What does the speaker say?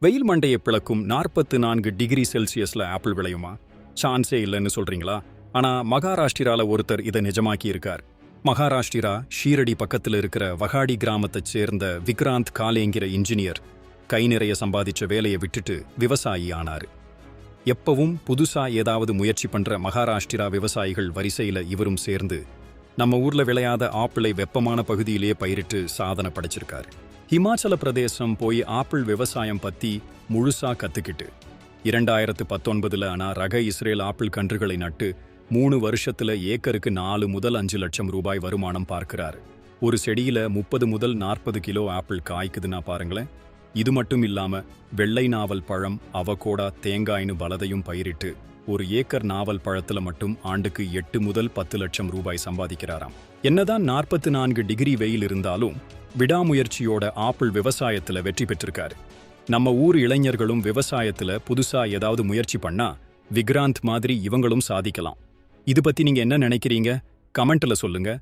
வெயில் மண்டையை பிளக்கும் நாற்பத்து நான்கு டிகிரி செல்சியஸ்ல ஆப்பிள் விளையுமா சான்ஸே இல்லைன்னு சொல்றீங்களா? ஆனா மகாராஷ்டிரால ஒருத்தர் இதை நிஜமாக்கி இருக்கார் மகாராஷ்டிரா ஷீரடி பக்கத்துல இருக்கிற வகாடி கிராமத்தைச் சேர்ந்த விக்ராந்த் காலேங்கிற இன்ஜினியர் கை நிறைய சம்பாதிச்ச வேலையை விட்டுட்டு விவசாயி ஆனாரு. எப்பவும் புதுசா ஏதாவது முயற்சி பண்ற மகாராஷ்டிரா விவசாயிகள் வரிசையில இவரும் சேர்ந்து நம்ம ஊர்ல விளையாத ஆப்பிளை வெப்பமான பகுதியிலேயே பயிரிட்டு சாதனை படைச்சிருக்காரு. ஹிமாச்சல பிரதேசம் போய் ஆப்பிள் விவசாயம் பத்தி முழுசா கத்துக்கிட்டு இரண்டாயிரத்து பத்தொன்பதுல ஆனா ரக இஸ்ரேல் ஆப்பிள் கன்றுகளை நட்டு மூணு வருஷத்துல ஏக்கருக்கு நாலு முதல் அஞ்சு லட்சம் ரூபாய் வருமானம் பார்க்கிறார். ஒரு செடியில முப்பது முதல் நாற்பது கிலோ ஆப்பிள் காய்க்குதுன்னா பாருங்களேன். இது மட்டும் இல்லாம வெள்ளை நாவல் பழம் அவகோடா தேங்காய்னு பலதையும் பயிரிட்டு ஒரு ஏக்கர் நாவல் பழத்துல மட்டும் ஆண்டுக்கு எட்டு முதல் பத்து லட்சம் ரூபாய் சம்பாதிக்கிறாராம். என்னதான் நாற்பத்து நான்கு டிகிரி வெயில் இருந்தாலும் விடாமுயற்சியோட ஆப்பிள் விவசாயத்துல வெற்றி பெற்றிருக்காரு. நம்ம ஊர் இளைஞர்களும் விவசாயத்துல புதுசா ஏதாவது முயற்சி பண்ணா விக்ராந்த் மாதிரி இவங்களும் சாதிக்கலாம். இது பத்தி நீங்க என்ன நினைக்கிறீங்க? கமெண்ட்ல சொல்லுங்க.